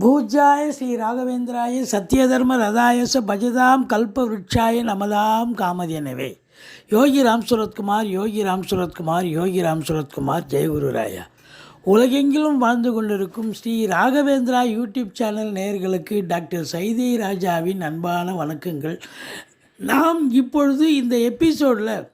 பூஜாய ஸ்ரீ ராகவேந்திராய சத்யதர்ம ரதாயச பஜதாம் கல்ப விருட்சாய நமதாம் காமதேனவே யோகி ராம் சுரத்குமார் யோகி ராம் சுரத்குமார் யோகி ராம் சுரத்குமார் ஜெயகுருராயா உலகெங்கிலும் வாழ்ந்து கொண்டிருக்கும் ஸ்ரீ ராகவேந்திரா யூடியூப் சேனல் நேயர்களுக்கு டாக்டர் சைதை ராஜாவின் அன்பான வணக்கங்கள். நாம் இப்பொழுது இந்த எபிசோடில்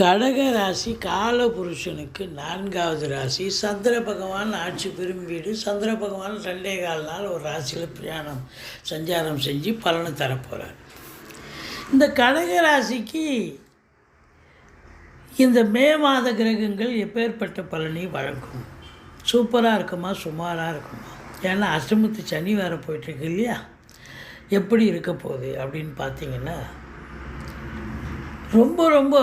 கடக ராசி கால புருஷனுக்கு நான்காவது ராசி. சந்திர பகவான் ஆட்சி பெரும் வீடு. சந்திர பகவான் ரெண்டே கால் நாள் ஒரு ராசியில் பிரயாணம் சஞ்சாரம் செஞ்சு பலனை தரப்போகிறார் இந்த கடக ராசிக்கு இந்த மே மாத கிரகங்கள் எப்பேற்பட்ட பலனை வழங்கும்? சூப்பராக இருக்குமா? சுமாராக இருக்குமா? ஏன்னா அஷ்டமத்து சனி வேறு போயிட்டுருக்கு இல்லையா? எப்படி இருக்க போகுது அப்படின்னு பார்த்தீங்கன்னா ரொம்ப ரொம்ப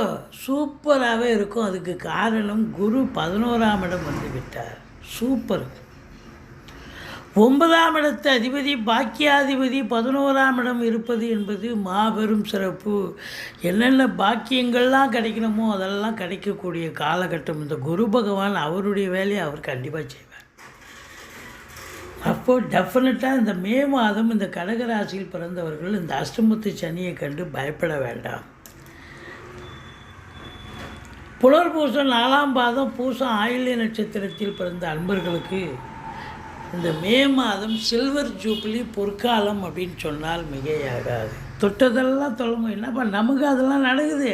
சூப்பராகவே இருக்கும். அதுக்கு காரணம் குரு பதினோராம் இடம் வந்து விட்டார். சூப்பர். ஒன்பதாம் இடத்து அதிபதி பாக்கியாதிபதி பதினோராம் இடம் இருப்பது என்பது மாபெரும் சிறப்பு. என்னென்ன பாக்கியங்கள்லாம் கிடைக்கணுமோ அதெல்லாம் கிடைக்கக்கூடிய காலகட்டம். இந்த குரு பகவான் அவருடைய வேலையை அவர் கண்டிப்பாக செய்வார். அப்போது டெஃபினட்டாக இந்த மே மாதம் இந்த கடகராசியில் பிறந்தவர்கள் இந்த அஷ்டமத்து சனியை கண்டு பயப்பட வேண்டாம். புலர்பூசம் நாலாம் பாதம் பூசம் ஆயுள்ய நட்சத்திரத்தில் பிறந்த அன்பர்களுக்கு இந்த மே மாதம் சில்வர் ஜூப்ளி பொற்காலம் அப்படின்னு சொன்னால் மிகையாகாது. தொட்டதெல்லாம் தொலைமோ என்னப்பா நமக்கு அதெல்லாம் நடக்குது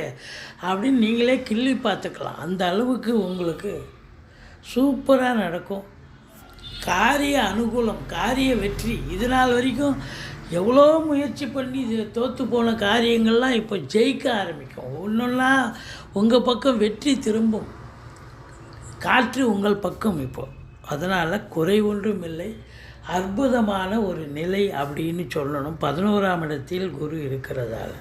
அப்படின்னு நீங்களே கிள்ளி பார்த்துக்கலாம். அந்த அளவுக்கு உங்களுக்கு சூப்பராக நடக்கும். காரிய அனுகூலம் காரிய வெற்றி. இது நாள் வரைக்கும் எவ்வளோ முயற்சி பண்ணி இது தோற்று போன காரியங்கள்லாம் இப்போ ஜெயிக்க ஆரம்பிக்கும். ஒன்றுன்னா உங்கள் பக்கம் வெற்றி திரும்பும். காற்று உங்கள் பக்கம் இப்போ. அதனால் குறை ஒன்றும் இல்லை. அற்புதமான ஒரு நிலை அப்படின்னு சொல்லணும். பதினோராம் இடத்தில் குரு இருக்கிறதால.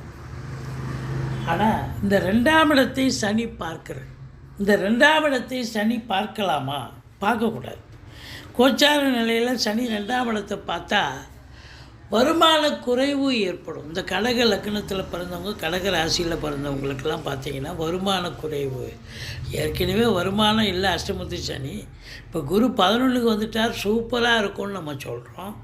ஆனால் இந்த ரெண்டாம் இடத்தை சனி பார்க்கிறது இந்த ரெண்டாம் இடத்தை சனி பார்க்கலாமா? பார்க்கக்கூடாது. கோச்சார நிலையில் சனி ரெண்டாம் இடத்தை பார்த்தா வருமான குறைவு ஏற்படும். இந்த கடக லக்னத்தில் பிறந்தவங்க கடக ராசியில் பிறந்தவங்களுக்கெல்லாம் பார்த்தீங்கன்னா வருமான குறைவு ஏற்கனவே வருமானம் இல்லை அஷ்டமத்து சனி. இப்போ குரு பதினொன்றுக்கு வந்துட்டார் சூப்பராக இருக்கும்னு நம்ம சொல்கிறோம்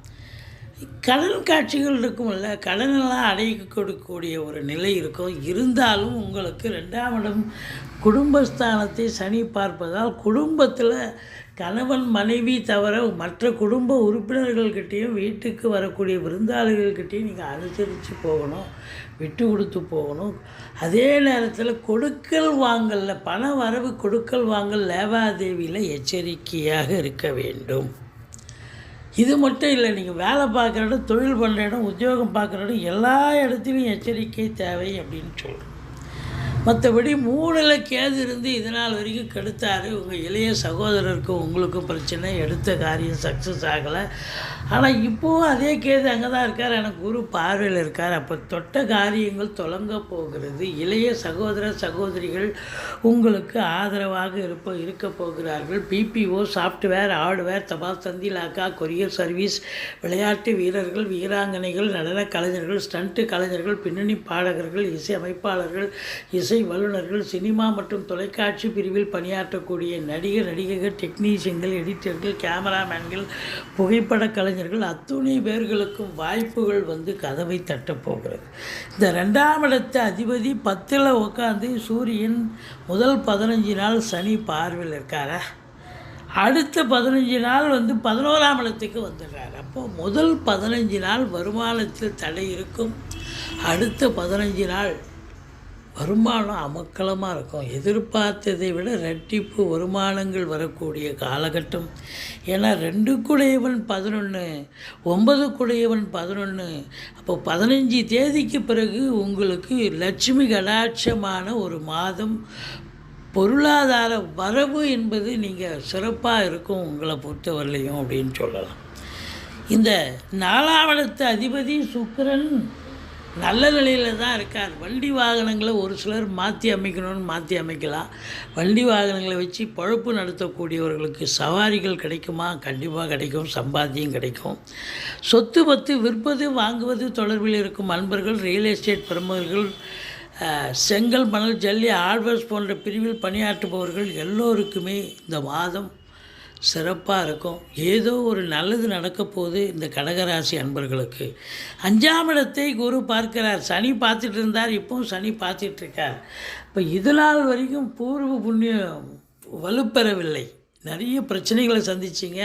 கடன் காட்சிகள் இருக்கும்ல கடனெல்லாம் அடைக்க கொடுக்கக்கூடிய ஒரு நிலை இருக்கும். இருந்தாலும் உங்களுக்கு ரெண்டாம் இடம் குடும்பஸ்தானத்தை சனி பார்ப்பதால் குடும்பத்தில் கணவன் மனைவி தவிர மற்ற குடும்ப உறுப்பினர்கள்கிட்டேயும் வீட்டுக்கு வரக்கூடிய விருந்தாளிகள்கிட்டையும் நீங்கள் அனுசரித்து போகணும் விட்டு கொடுத்து போகணும். அதே நேரத்தில் கொடுக்கல் வாங்கலில் பண வரவு கொடுக்கல் வாங்கல் லேவாதேவியில் எச்சரிக்கையாக இருக்க வேண்டும். இது மட்டும் இல்லை நீங்கள் வேலை பார்க்குற இடம் தொழில் பண்ணுற இடம் உத்தியோகம் பார்க்குற இடம் எல்லா இடத்துலையும் எச்சரிக்கை தேவை அப்படின்னு சொல்கிறோம் மற்றபடி மூணில் கேது இருந்து இதனால் வரைக்கும் கெடுத்தார். உங்கள் இளைய சகோதரருக்கும் உங்களுக்கும் பிரச்சனை. எடுத்த காரியம் சக்ஸஸ் ஆகலை. ஆனால் இப்போவும் அதே கேது அங்கே தான் இருக்கார். எனக்கு குரு பார்வையில் இருக்கார். அப்போ தொட்ட காரியங்கள் தொடங்க போகிறது. இளைய சகோதர சகோதரிகள் உங்களுக்கு ஆதரவாக இருப்ப இருக்க போகிறார்கள். பிபிஓ சாஃப்ட்வேர் ஹார்ட்வேர் தபால் தந்தி லாக்கா கொரியர் சர்வீஸ் விளையாட்டு வீரர்கள் வீராங்கனைகள் நடன கலைஞர்கள் ஸ்டண்ட்டு கலைஞர்கள் பின்னணி பாடகர்கள் இசை அமைப்பாளர்கள் இசை வல்லுநர்கள் சினிமா மற்றும் தொலைக்காட்சி பிரிவில் பணியாற்றக்கூடிய நடிகர் நடிகைகள் டெக்னீஷியன்கள் எடிட்டர்கள் கேமராமேன்கள் புகைப்பட கலைஞர்கள் அத்துணை பேர்களுக்கும் வாய்ப்புகள் வந்து கதவை தட்டப்போகிறது இந்த ரெண்டாம் இடத்து அதிபதி பத்தில் உட்காந்து சூரியன் முதல் பதினஞ்சு நாள் சனி பார்வையில் இருக்காரா? அடுத்த பதினஞ்சு நாள் வந்து பதினோராம் இடத்துக்கு வந்துடுறார். அப்போது முதல் பதினஞ்சு நாள் வருமானத்தில் தடை இருக்கும். அடுத்த பதினஞ்சு நாள் வருமானம் அமக்கலமாக இருக்கும். எதிர்பார்த்ததை விட ரெட்டிப்பு வருமானங்கள் வரக்கூடிய காலகட்டம். ஏன்னா ரெண்டு குடையவன் பதினொன்று ஒன்பது குடையவன் பதினொன்று அப்போ பதினஞ்சு தேதிக்கு பிறகு உங்களுக்கு லட்சுமி கடாட்சமான ஒரு மாதம். பொருளாதார வரவு என்பது நீங்கள் சிறப்பாக இருக்கும் உங்களை பொறுத்தவரையிலையும் அப்படின்னு சொல்லலாம். இந்த நாலாவடத்து அதிபதி சுக்கரன் நல்ல நிலையில் தான் இருக்கார். வண்டி வாகனங்களை ஒரு சிலர் மாற்றி அமைக்கணும்னு மாற்றி அமைக்கலாம். வண்டி வாகனங்களை வச்சு பழப்பு நடத்தக்கூடியவர்களுக்கு சவாரிகள் கிடைக்குமா? கண்டிப்பாக கிடைக்கும். சம்பாத்தியம் கிடைக்கும். சொத்து பத்து விற்பது வாங்குவது தொடர்பில் இருக்கும் அன்பர்கள் ரியல் எஸ்டேட் பிரமுகர்கள் செங்கல் மணல் ஜல்லி ஆழ்வர்ஸ் போன்ற பிரிவில் பணியாற்றுபவர்கள் எல்லோருக்குமே இந்த மாதம் சிறப்பாக இருக்கும். ஏதோ ஒரு நல்லது நடக்க போகுது இந்த கடகராசி அன்பர்களுக்கு. அஞ்சாம் இடத்தை குரு பார்க்கிறார். சனி பார்த்துட்டு இருந்தார். இப்போவும் சனி பார்த்துட்டு இருக்கார். இப்போ இது நாள் வரைக்கும் பூர்வ புண்ணியம் வலுப்பெறவில்லை. நிறைய பிரச்சனைகளை சந்திச்சிங்க.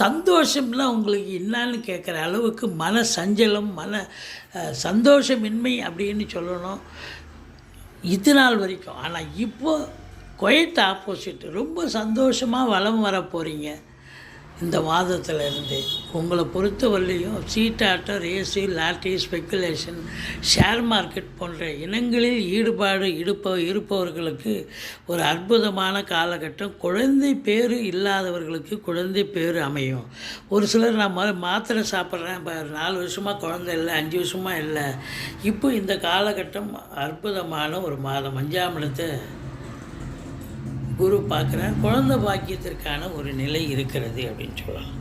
சந்தோஷம்லாம் உங்களுக்கு என்னான்னு கேட்குற அளவுக்கு மன சஞ்சலம் மன சந்தோஷமின்மை அப்படின்னு சொல்லணும். இது நாள் வரைக்கும். ஆனால் இப்போது குவைட் ஆப்போசிட் ரொம்ப சந்தோஷமாக வளம் வர போகிறீங்க இந்த மாதத்தில் இருந்து உங்களை பொறுத்தவரையிலையும் சீட்டாட்டம் race lottery speculation share market போன்ற இனங்களில் ஈடுபாடு இடுப்ப இருப்பவர்களுக்கு ஒரு அற்புதமான காலகட்டம். குழந்தை பேர் இல்லாதவர்களுக்கு குழந்தை பேர் அமையும். ஒரு சிலர் நான் மாத்திரை சாப்பிட்றேன் இப்போ நாலு வருஷமாக குழந்தை இல்லை அஞ்சு வருஷமாக இல்லை. இப்போ இந்த காலகட்டம் அற்புதமான ஒரு மாதம். அஞ்சாம் இடத்தை குரு பார்க்குறார் குழந்தை பாக்கியத்திற்கான ஒரு நிலை இருக்கிறது அப்படின்னு சொல்லலாம்.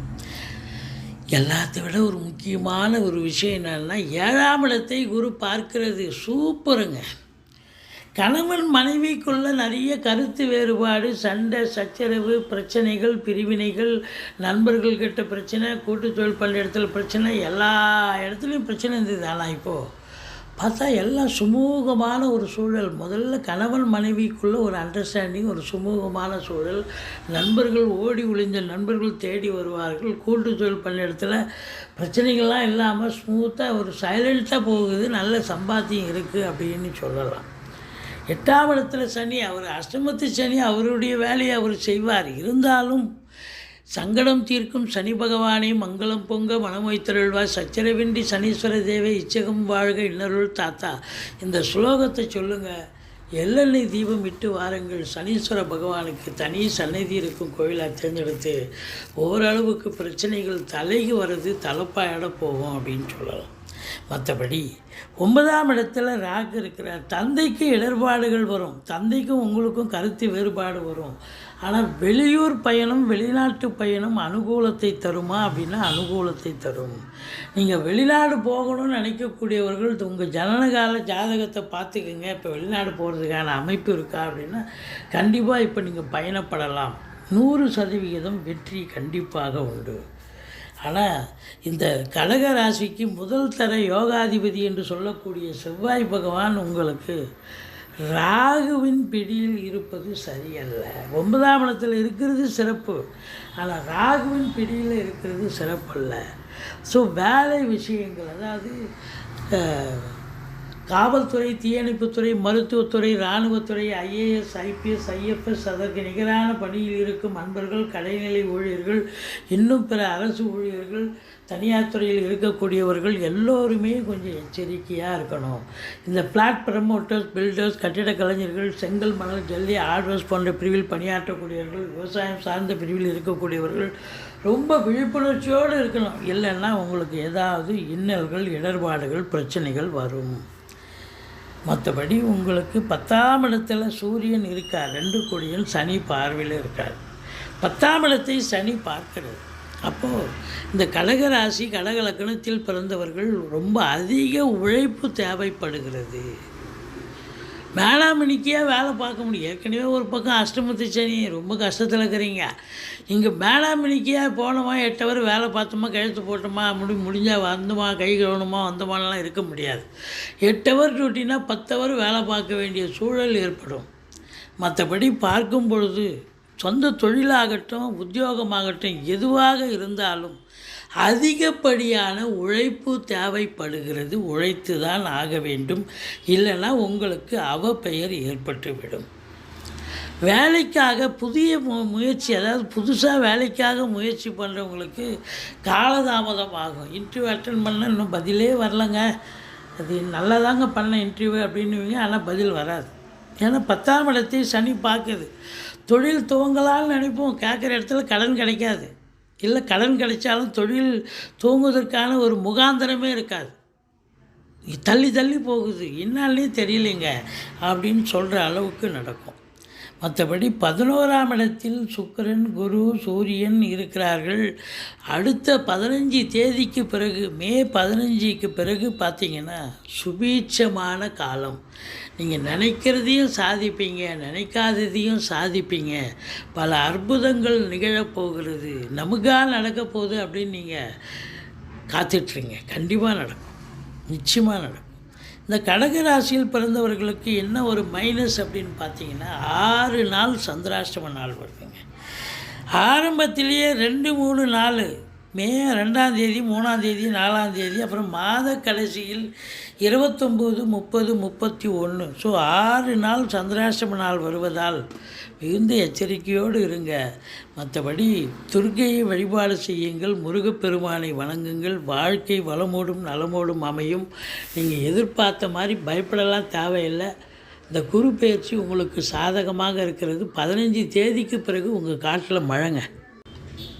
எல்லாத்தை விட ஒரு முக்கியமான ஒரு விஷயம் என்னன்னா ஏழாம் இடத்தை குரு பார்க்கிறது சூப்பருங்க. கணவன் மனைவிக்குள்ள நிறைய கருத்து வேறுபாடு சண்டை சச்சரவு பிரச்சனைகள் பிரிவினைகள் நண்பர்கள்கிட்ட பிரச்சனை கூட்டு தொழில் பண்ணுற இடத்துல பிரச்சனை எல்லா இடத்துலையும் பிரச்சனை இருந்தது ஆனால் இப்போது பார்த்தா எல்லாம் சுமூகமான ஒரு சூழல். முதல்ல கணவன் மனைவிக்குள்ளே ஒரு அண்டர்ஸ்டாண்டிங் ஒரு சுமூகமான சூழல். நண்பர்கள் ஓடி ஒளிஞ்ச நண்பர்கள் தேடி வருவார்கள். கூட்டு தொழில் பண்ண இடத்துல பிரச்சனைகள்லாம் இல்லாமல் ஸ்மூத்தாக ஒரு சைலண்ட்டாக போகுது. நல்ல சம்பாத்தியம் இருக்குது அப்படின்னு சொல்லலாம். எட்டாம் இடத்துல சனி அவர் அஷ்டமத்து சனி அவருடைய வேலையை அவர் செய்வார். இருந்தாலும் சங்கடம் தீர்க்கும் சனி பகவானே மங்களம் பொங்க மனமொய்த்தருள்வார் சச்சரவின்றி சனீஸ்வர தேவை இச்சகம் வாழ்க இன்னருள் தாத்தா. இந்த ஸ்லோகத்தை சொல்லுங்கள் எள்ளெண்ணெய் தீபம் இட்டு வாருங்கள். சனீஸ்வர பகவானுக்கு தனி சன்னதி இருக்கும் கோயிலாக தேர்ந்தெடுத்து ஓரளவுக்கு பிரச்சனைகள் தலைக்கு வர்றது தலைப்பாயிட போகும் அப்படின்னு சொல்லலாம். மற்றபடி ஒன்பதாம் இடத்துல ராகு இருக்கிறார். தந்தைக்கு இடர்பாடுகள் வரும். தந்தைக்கும் உங்களுக்கும் கருத்து வேறுபாடு வரும். ஆனால் வெளியூர் பயணம் வெளிநாட்டு பயணம் அனுகூலத்தை தருமா அப்படின்னா அனுகூலத்தை தரும். நீங்கள் வெளிநாடு போகணும்னு நினைக்கக்கூடியவர்கள் உங்கள் ஜனனகால ஜாதகத்தை பார்த்துக்குங்க. இப்போ வெளிநாடு போகிறதுக்கான அமைப்பு இருக்கா அப்படின்னா கண்டிப்பாக இப்போ நீங்கள் பயணப்படலாம். நூறு சதவிகிதம் வெற்றி கண்டிப்பாக உண்டு. ஆனால் இந்த கடக ராசிக்கு முதல் தர யோகாதிபதி என்று சொல்லக்கூடிய செவ்வாய் பகவான் உங்களுக்கு ராகுவின் பிடியில் இருப்பது சரியல்ல. ஒன்பதாம் இடத்தில் இருக்கிறது சிறப்பு. ஆனால் ராகுவின் பிடியில் இருக்கிறது சிறப்பல்ல. ஸோ வேலை விஷயங்கள் அதாவது காவல்துறை தீயணைப்புத்துறை மருத்துவத்துறை இராணுவத்துறை ஐஏஎஸ் ஐபிஎஸ் ஐஎஃப்எஸ் அதற்கு நிகரான பணியில் இருக்கும் அன்பர்கள் கடைநிலை ஊழியர்கள் இன்னும் பிற அரசு ஊழியர்கள் தனியார் துறையில் இருக்கக்கூடியவர்கள் எல்லோருமே கொஞ்சம் எச்சரிக்கையாக இருக்கணும். இந்த பிளாட் ப்ரமோட்டர்ஸ் பில்டர்ஸ் கட்டிட கலைஞர்கள் செங்கல் மணல் ஜல்லி ஆர்டர்ஸ் போன்ற பிரிவில் பணியாற்றக்கூடியவர்கள் விவசாயம் சார்ந்த பிரிவில் இருக்கக்கூடியவர்கள் ரொம்ப விழிப்புணர்ச்சியோடு இருக்கணும். இல்லைன்னா உங்களுக்கு ஏதாவது இன்னல்கள் இடர்பாடுகள் பிரச்சனைகள் வரும். மற்றபடி உங்களுக்கு பத்தாம் இடத்துல சூரியன் இருக்கார். ரெண்டு கொடியன் சனி பார்வையில் இருக்கார். பத்தாம் இடத்தை சனி பார்க்கிறது. அப்போது இந்த கடகராசி கடக லக்கணத்தில் பிறந்தவர்கள் ரொம்ப அதிக உழைப்பு தேவைப்படுகிறது. மேலாமணிக்கே வேலை பார்க்க முடியும். ஏற்கனவே ஒரு பக்கம் அஷ்டமத்து சனி ரொம்ப கஷ்டத்தில் இருக்கிறீங்க. இங்கே மேலாமணிக்கே போனோமா எட்டு அவர் வேலை பார்த்தோமா கழுத்து போட்டோமா முடி முடிஞ்சால் வந்தோமா கை கழுவணுமா வந்தோமாலாம் இருக்க முடியாது. எட்டு அவர் டியூட்டினா பத்து அவர் வேலை பார்க்க வேண்டிய சூழல் ஏற்படும். மற்றபடி பார்க்கும் பொழுது சொந்த தொழிலாகட்டும் உத்தியோகமாகட்டும் எதுவாக இருந்தாலும் அதிகப்படியான உழைப்பு தேவைப்படுகிறது. உழைத்து தான் ஆக வேண்டும். இல்லைன்னா உங்களுக்கு அவப்பெயர் ஏற்பட்டுவிடும். வேலைக்காக புதிய மு- முயற்சி அதாவது புதுசாக வேலைக்காக முயற்சி பண்ணுறவங்களுக்கு காலதாமதம் ஆகும். இன்டர்வியூ அட்டன் பண்ண இன்னும் பதிலே வரலங்க. அது நல்லதாங்க பண்ண இன்டர்வியூ அப்படின்னுவீங்க ஆனால் பதில் வராது. ஏன்னா பத்தாம் இடத்தை சனி பார்க்குது. தொழில் துவங்கலான்னு நினைப்போம். கேட்குற இடத்துல கடன் கிடைக்காது. இல்லை கடன் கிடைச்சாலும் தொழில் தூங்குவதற்கான ஒரு முகாந்திரமே இருக்காது. தள்ளி தள்ளி போகுது. என்னாலே தெரியலைங்க. அப்படின்னு சொல்கிற அளவுக்கு நடக்கும். மற்றபடி பதினோராம் இடத்தில் சுக்கரன் குரு சூரியன் இருக்கிறார்கள். அடுத்த பதினஞ்சு தேதிக்கு பிறகு மே பதினஞ்சுக்கு பிறகு பார்த்தீங்கன்னா சுபீட்சமான காலம். நீங்கள் நினைக்கிறதையும் சாதிப்பீங்க நினைக்காததையும் சாதிப்பீங்க. பல அற்புதங்கள் நிகழப்போகிறது நமக்காக நடக்க போகுது அப்படின்னு நீங்கள் காத்துட்ருங்க கண்டிப்பாக நடக்கும். நிச்சயமாக நடக்கும். இந்த கடக ராசியில் பிறந்தவர்களுக்கு என்ன ஒரு மைனஸ் அப்படின்னு பார்த்தீங்கன்னா ஆறு நாள் சந்திராஷ்டம நாள் வருதுங்க. ஆரம்பத்திலேயே ரெண்டு மூணு நாள் மே ரெண்டாம் தேதி மூணாம் தேதி நாலாம் தேதி அப்புறம் மாத கடைசியில் இருபத்தொம்போது முப்பது முப்பத்தி ஒன்று. ஸோ ஆறு நாள் சந்திராஷ்டம நாள் வருவதால் மிகுந்த எச்சரிக்கையோடு இருங்க. மற்றபடி துர்க்கையை வழிபாடு செய்யுங்கள் முருகப்பெருமானை வணங்குங்கள் வாழ்க்கை வளமோடும் நலமோடும் அமையும். நீங்கள் எதிர்பார்த்த மாதிரி பயப்படலாம் தேவையில்லை. இந்த குரு பயிற்சி உங்களுக்கு சாதகமாக இருக்கிறது. பதினஞ்சு தேதிக்கு பிறகு உங்கள் காட்டில் மழைங்க.